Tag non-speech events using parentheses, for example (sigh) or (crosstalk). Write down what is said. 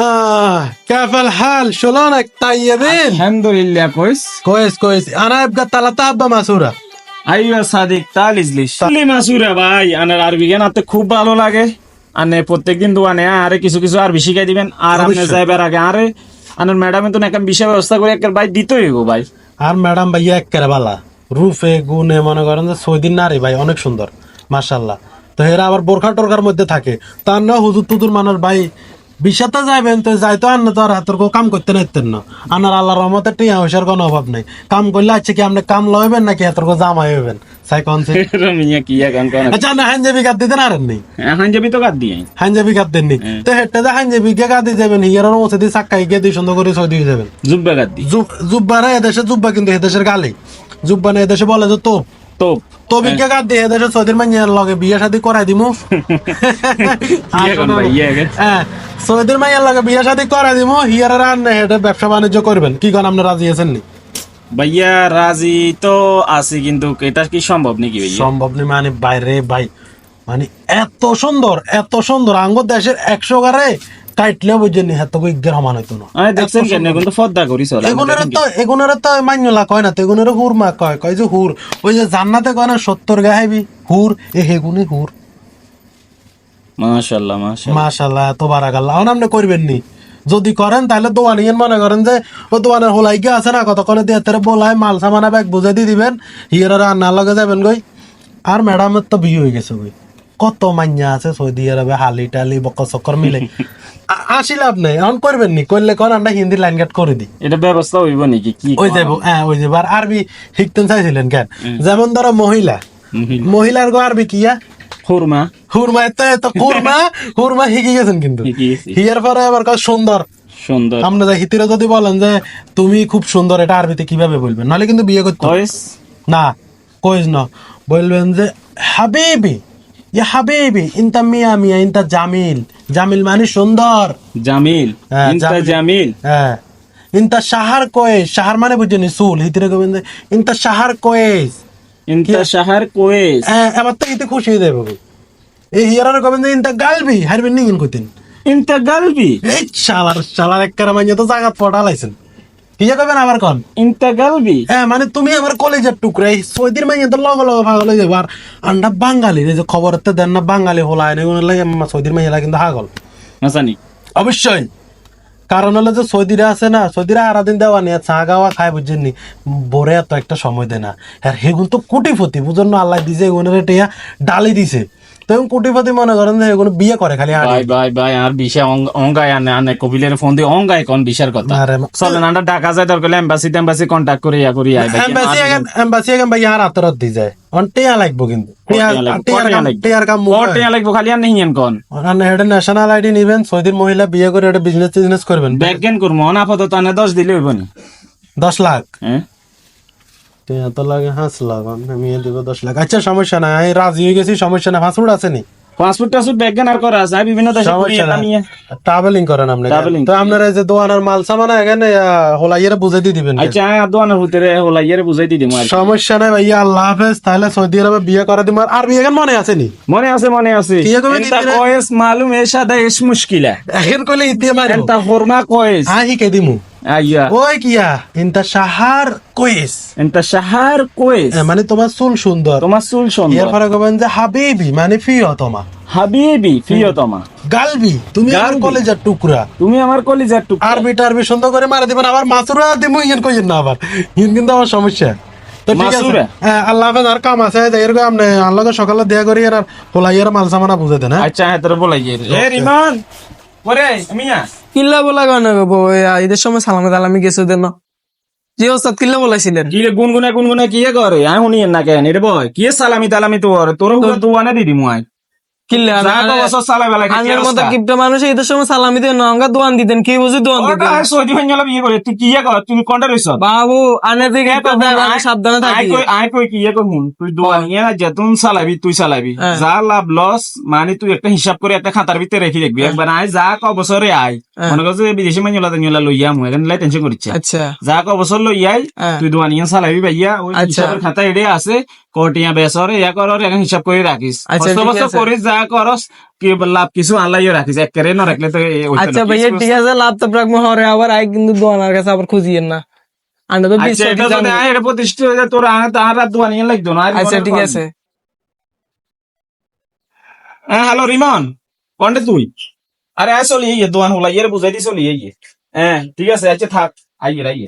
آه كيف الحال شلونك طيبين الحمدلله كويس كويس كويس انا ابقى ثلاثة حبة ماسورة আইয়া সাদিক তাল ইজলিশ সালি মাসুরা ভাই আনার আরবি জ্ঞান আতে খুব ভালো লাগে আনে প্রত্যেকদিন দোয়ানে আরে কিছু কিছু আরবি শিখাই দিবেন আর আপনি অবশ্যই। যাইবার আগে আরে আনার ম্যাডামে তো একটা বিষয় ব্যবস্থা করে একটা ভাই দিতেই গো ভাই আর ম্যাডাম ভাইয়া একেবারে বালা রূপে গুণে মনে করেন যে সৌদির নারী ভাই অনেক সুন্দর মাশাল্লাহ তো এরা আবার বোরখা টোরখার মধ্যে থাকে তার না হুজুর তুজুর মানুষ ভাই বিষাতে যাইবেন তো যাইতো আর না তো আর হাতের কাম করতে নাইতেন না। আনার আল্লাহ রহমতের টিয়া পয়সার কোনো অভাব নাই। কাম করলে আছে কি আপনি কাম লইবেন নাকি হাতের কো জামাই হইবেন? সাই কোন সে (laughs) মিয়া কি এখন কোন আচ্ছা না হাঞ্জাবি কাট দিতেন আর নেই এখন যাবি তো কাট দিয়ে হাঞ্জাবি কাট দেননি। তো হেটে যে হাঞ্জাবি কে কাটি যাবেন হিয়ার ওসে দিয়ে চাক্কাই গিয়ে দুই সুন্দর করে সৌদি হয়ে যাবেন জুব্বা কাট দি জুব্বা না এদেশে জুব্বা কিন্তু এদেশের গালি। জুব্বা না এদেশে বলে যে তোপ। তো তবে কে সৌদির মাইয়ার লগে বিয়ে শাদী করাই দিমু। (laughs) হ্যাঁ সৌদির মাইয়ার লগে বিয়ে শাদী করাই দিমু হিয়ার রান হেটে ব্যবসা বাণিজ্য করবেন। কি কোন আপনি রাজি আছেন নি? ভাইয়া রাজি তো আছে কিন্তু এটা কি সম্ভব নাকি ভাইয়া? সম্ভব নেই মানে বাইরে ভাই। মানে এত সুন্দর এত সুন্দর। আঙ্গ দেশের একশো গারে সমান হইতো না। আমি দেখছেন কেন কিন্তু ফদ্দা করি চলে। এগুনের তো এগুনের তো মান্যলা কয় না তো এগুনের হুর মা কয় কয় যে হুর ওই যে জান্নাতে কয় না সত্তর হুর এ হেগুনি হুর মাশাআল্লাহ মাশাআল্লাহ বারাকাল্লাহ আপনি করবেন নি যদি করেন তাহলে দোয়ানি মনে করেন যে ও দোয়ানের হোলাই গিয়ে আছে না? কতক্ষণে দিয়ে তেরে বলাই মাল সামানা ব্যাগ বুঝে দিয়ে দিবেন হিয়ার রান্নার লগে যাবেন গই আর ম্যাডামের তো বিয়ে হয়ে গেছে গই কত মাইয়া আছে সৌদি আরবে হালি টালি বকর চক্কর মিলে। আসি লাভ নাই এখন করবেন নি? করলে কন আমরা হিন্দি লাইন কাট করে দিই। এটা ব্যবস্থা হইব নাকি? কি ওই যাব হ্যাঁ ওই যাব আর আরবি শিখতেন চাইছিলেন কেন? যেমন ধরো মহিলা। মহিলার গো আরবি কিয়া খুরমা। হুরমা এত এত হুরমা হুরমা (laughs) শিখে গেছেন কিন্তু। হিয়ার পরে আবার কয় সুন্দর। সুন্দর। আপনি যে হিতিরে যদি বলেন যে তুমি খুব সুন্দর এটা আরবিতে কীভাবে বলবেন? নাহলে কিন্তু বিয়ে করতে না কইস না। বলবেন যে হাবিবি ইয়া হাবিবি ইনতা মিয়া মিয়া ইনতা জামিল। জামিল মানে সুন্দর। জামিল হ্যাঁ, ইনতা জামিল। হ্যাঁ। ইনতা শাহার কয়েস শাহার মানে বুঝছেন সুল হিতিরে গোবিন্দ। ইন্তা শাহার কয়েস ইনতা সাহার কোয়েস হ্যাঁ এবার তো ইতে খুশি হয়ে যাবে। এই হিয়ারার গোবিন্দ ইনতা গালবি হারবেন নিগিন কইতেন। ইনতা গালবি? এই শালার শালার এক মাইয়া তো জাগাত পটালাইছেন কি যে কবেন আবার কন? ইনতা গালবি হ্যাঁ মানে তুমি আমার কলেজের টুকরা এই সৌদির মাইয়া তো লগে লগে পাগল হয়ে যাবে আর আন্ডা বাঙালি যে খবর তো দেন না বাঙালি হলাই না এগুলো লাগে সৌদির মাইয়া কিন্তু হাগল। নাসানি। অবশ্যই। কারণ হলো যে সৌদিরা আছে না সৌদিরা আরাদিন দেওয়া নিয়ে চা গাওয়া খায় বুঝছেন নি। বরে এত একটা সময় দেয় না। আর হেগুন তো কোটিপতি বুঝুন না আল্লাহ দিছে এগুনের টিয়া ডালি দিছে। তো কোটিপতি মনে করেন যে এগুলো বিয়ে করে খালি ভাই ভাই ভাই আর অঙ্গায় আনে আনে কপিলের ফোন দিয়ে অঙ্গায় কোন বিশার কথা? চলেন আমরা ঢাকা যাই দরকার এম্বাসি টেম্বাসি কন্ট্যাক্ট করে ইয়া করি এম্বাসি এম্বাসি এখন ভাই আর আতরত দি যায়। অন টিয়া লাগবো কিন্তু। টিয়া- টিয়ার কাম- লাগবো? খালি আর কোন? ন্যাশনাল আইডি নিবেন সৌদির মহিলা বিয়ে করে এটা বিজনেস টিজনেস করবেন। ব্যাগেন করব? অনাপত আনে দশ দিলে হইব নি? দশ লাখ। হ্যাঁ? এত লাগে হাঁস লাখ আমি দিব দশ লাখ। আচ্ছা সমস্যা নাই আমি রাজি হয়ে গেছি সমস্যা নাই ফাঁসুড আছে নি? পাসপোর্ট টাসপোর্ট ব্যাগেন আর করা আছে বিভিন্ন দেশে সমস্যা ট্রাভেলিং করেন আপনি তো আপনার যে দোয়ানার মাল সামান এখানে হোলাইয়ের বুঝাই দিয়ে দিবেন আচ্ছা দোয়ানের ভিতরে হলা ইয়েরে বুঝাই দি দিম সমস্যা নাই ভাইয়া আল্লাহ হাফেজ তাহলে সৌদি আরবে বিয়ে করা দিব আর বিয়ে এখন মনে আছে নি? মনে আছে মনে আছে। কি করবে এন্তা দিদিরা? কয়েস মালুম এসাদা এস মুশকিলা। এখন কইলে ইতিয়ে মারবো এন্তা হরমা কয়েস। হ্যাঁ হিকে দিমু? আইয়া ওই কিয়া ইনতা সাহার কইস। এন্তা শাহার কয়েস এ, মানে তোমার চুল সুন্দর। তোমার চুল এর সুন্দর। পরে কবেন যে হাবিবি মানে প্রিয় তোমা। হাবিবি প্রিয়তমা গালবি তুমি আমার গালবি। কলেজের টুকরা। তুমি আমার কলিজার টুক আরবি টারবি সুন্দর করে মারা দিবেন আবার মাসুরা দিমু ইয়েন কইেন না আবার। ইয়েন কিন্তু আমার সমস্যা। তো ঠিক আছে। মাসুরা? হ্যাঁ আল্লাহ হাফেজ আর কাম আছে যাই এরকম আপনি আল্লাহকে সকালে দেয়া করি আর হোলাইয়ের মাল সামানা বুঝে দেন হ্যাঁ? আচ্ছা হ্যাঁ তোর বলাই এ রিমান। ওরে মিয়া। কিল্লা বলা গান ঈদের সময় সালামে তালামি গেছে দেন। জি ওস্তাদ কিল্লা বলাইছিলেন? কি রে গুনগুনা গুনগুনা কি করে আই শুনি না কেন? রে বয় কি সালামি তালামি তোর? তোর হুয়া দিদি কিল্লা তো বছর সালাই বেলা খাইছি আঙ্গের মতো কিপটা মানুষ ঈদের সময় সালামি দেন অঙ্গা দোয়ান দিতেন কি বুঝি দোয়ান ওটা দিতেন? সৌদি হইন বিয়ে করে তুই কি কর তুই কোনটা রইছ? বাবু আনে থেকে সাবধানে আই থাকি। আই কই কি করুন তুই দোয়া নিয়ে না যেতুন চালাবি তুই চালাবি হ্যাঁ। যা লাভ লস মানে তুই একটা হিসাব করে একটা খাতার ভিতরে রেখে দেখবি। একবার আয় যা ক বছরে আয়। হ্যাঁ। মনে করছ বিদেশি মাইন ওলা ওলা লইয়া মু এখানে লাই টেনশন করিচ্ছে আচ্ছা যাক অবসর লইয়াই হ্যাঁ। তুই দোয়ানিয়া চালাবি ভাইয়া ওই আচ্ছা। হিসাবের খাতা এড়ে আছে কটিয়া বেসরে ইয়া কর এখন হিসাব করে রাখিস বস্ত আছে। করিস যা করস কি লাভ কিছু আনলাইও রাখিস একেরে না রাখলে তো আচ্ছা। ভাইয়া ঠিক আছে লাভ তো রাখব হরে আবার আই কিন্তু দোয়ানার কাছে আবার খুঁজিয়েন না আন্ডা তো আচ্ছা এটা প্রতিষ্ঠিত হয়ে যায় তোর আনা দোয়ানিয়া লাগতো না আচ্ছা ঠিক। আছে হ্যাঁ হ্যালো রিমন কন্ডে তুই আরে আয় চলি, এই দোয়ান হলা ইয়ে বুঝাই দিয়ে চলি, এই হ্যাঁ ঠিক আছে আচ্ছা থাক, আইয়ে আইয়ে।